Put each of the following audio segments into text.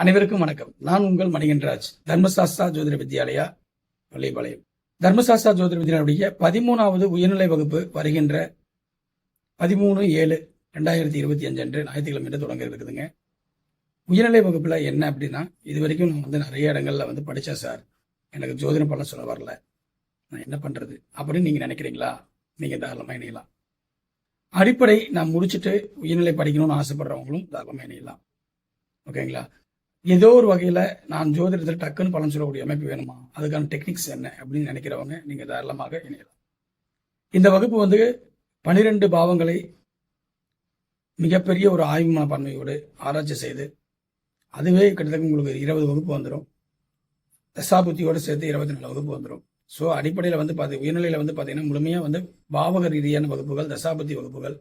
அனைவருக்கும் வணக்கம். நான் உங்கள் மணிகன்ராஜ் தர்மசாஸ்தா ஜோதிட வித்யாலயா பள்ளிபாளையம் தர்மசாஸ்தா ஜோதிட வித்யாலயுடைய பதிமூணாவது உயர்நிலை வகுப்பு வருகின்ற பதிமூணு ஏழு ரெண்டாயிரத்தி இருபத்தி அஞ்சு அன்று ஞாயிற்றுக்கிழமை என்று தொடங்க இருக்குதுங்க. உயர்நிலை வகுப்பில் என்ன அப்படின்னா இது வரைக்கும் நான் வந்து நிறைய இடங்களில் வந்து படித்தேன் சார். எனக்கு ஜோதிடம் பண்ண சொல்ல வரல. நான் என்ன பண்ணுறது அப்படின்னு நீங்கள் நினைக்கிறீங்களா? நீங்கள் தாராளமாக இணையலாம். அடிப்படை நான் முடிச்சுட்டு உயர்நிலை படிக்கணும்னு ஆசைப்படுறவங்களும் தாராளமாக இணையலாம். ஓகேங்களா? ஏதோ ஒரு வகையில் நான் ஜோதிடத்தில் டக்குன்னு பலன் சொல்லக்கூடிய அமைப்பு வேணுமா? அதுக்கான டெக்னிக்ஸ் என்ன அப்படின்னு நினைக்கிறவங்க நீங்கள் தாராளமாக இணையலாம். இந்த வகுப்பு வந்து பனிரெண்டு பாவங்களை மிகப்பெரிய ஒரு ஆய்வு மனப்பான்மையோடு ஆராய்ச்சி செய்து அதுவே கிட்டத்தட்ட உங்களுக்கு இருபது வகுப்பு வந்துடும் தசாபுத்தியோடு சேர்த்து இருபத்தி நாலு வகுப்பு வந்துடும் ஸோ அடிப்படையில் வந்து பார்த்து உயர்நிலையில் வந்து பார்த்தீங்கன்னா முழுமையாக வந்து பாவக ரீதியான வகுப்புகள் தசாபுத்தி வகுப்புகள்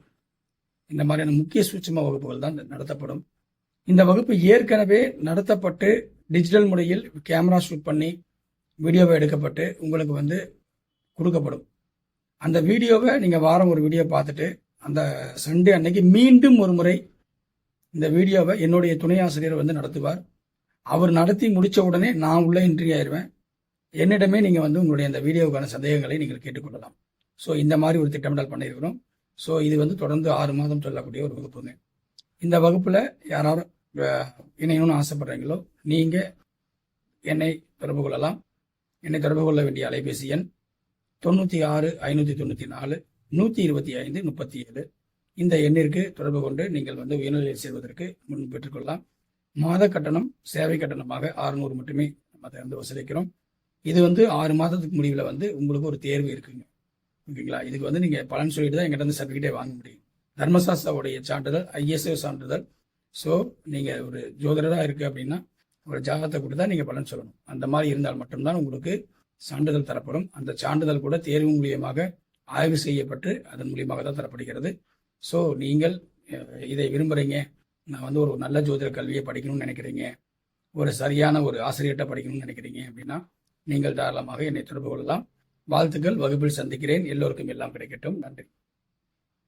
இந்த மாதிரியான முக்கிய சூட்சம வகுப்புகள் தான் நடத்தப்படும். இந்த வகுப்பு ஏற்கனவே நடத்தப்பட்டு டிஜிட்டல் முறையில் கேமரா ஷூட் பண்ணி வீடியோவை எடுக்கப்பட்டு உங்களுக்கு வந்து கொடுக்கப்படும். அந்த வீடியோவை நீங்கள் வாரம் ஒரு வீடியோ பார்த்துட்டு அந்த சண்டே அன்னைக்கு மீண்டும் ஒரு முறை இந்த வீடியோவை என்னுடைய துணை ஆசிரியர் வந்து நடத்துவார். அவர் நடத்தி முடித்த உடனே நான் உள்ள இன்ட்ரி ஆயிடுவேன் என்னிடமே நீங்கள் வந்து உங்களுடைய அந்த வீடியோவுக்கான சந்தேகங்களை நீங்கள் கேட்டுக்கொள்ளலாம். ஸோ இந்த மாதிரி ஒரு திட்டமிடல் பண்ணியிருக்கிறோம். ஸோ இது வந்து தொடர்ந்து ஆறு மாதம் சொல்லக்கூடிய ஒரு வகுப்புங்க. இந்த வகுப்பில் யாராவது இணையணும்னு ஆசைப்படுறீங்களோ நீங்கள் என்னை தொடர்பு கொள்ளலாம். என்னை தொடர்பு கொள்ள வேண்டிய அலைபேசி எண் தொண்ணூற்றி ஆறு ஐநூற்றி தொண்ணூற்றி நாலு நூற்றி இருபத்தி ஐந்து முப்பத்தி ஏழு இந்த எண்ணிற்கு தொடர்பு கொண்டு நீங்கள் வந்து உயர்நிலையில் சேர்வதற்கு முன் பெற்றுக்கொள்ளலாம். மாத கட்டணம் சேவை கட்டணமாக அறுநூறு மட்டுமே நம்ம அதை வந்து வசூலிக்கிறோம். இது வந்து ஆறு மாதத்துக்கு முடிவில் வந்து உங்களுக்கு ஒரு தேர்வு இருக்குங்க. ஓகேங்களா? இதுக்கு வந்து நீங்கள் பலன் சொல்லிட்டு தான் எங்கிட்ட வந்து சர்டிஃபிகேட்டே வாங்க முடியும். தர்மசாஸ்திராவுடைய சான்றிதழ் ஐஎஸ்ஓ சான்றிதழ். ஸோ நீங்கள் ஒரு ஜோதிடராக இருக்குது அப்படின்னா ஒரு ஜாதகத்தை கொடுத்தா நீங்கள் பலன் சொல்லணும். அந்த மாதிரி இருந்தால் மட்டும்தான் உங்களுக்கு சான்றிதழ் தரப்படும். அந்த சான்றிதழ் கூட தேர்வு மூலியமாக ஆய்வு செய்யப்பட்டு அதன் மூலியமாக தான் தரப்படுகிறது. ஸோ நீங்கள் இதை விரும்புகிறீங்க நான் வந்து ஒரு நல்ல ஜோதிட கல்வியை படிக்கணும்னு நினைக்கிறீங்க. ஒரு சரியான ஒரு ஆசிரியர்கிட்ட படிக்கணும்னு நினைக்கிறீங்க அப்படின்னா நீங்கள் தாராளமாக என்னை தொடர்பு கொள்ளலாம். வாழ்த்துக்கள். வகுப்பில் சந்திக்கிறேன். எல்லோருக்கும் எல்லாம் கிடைக்கட்டும். நன்றி.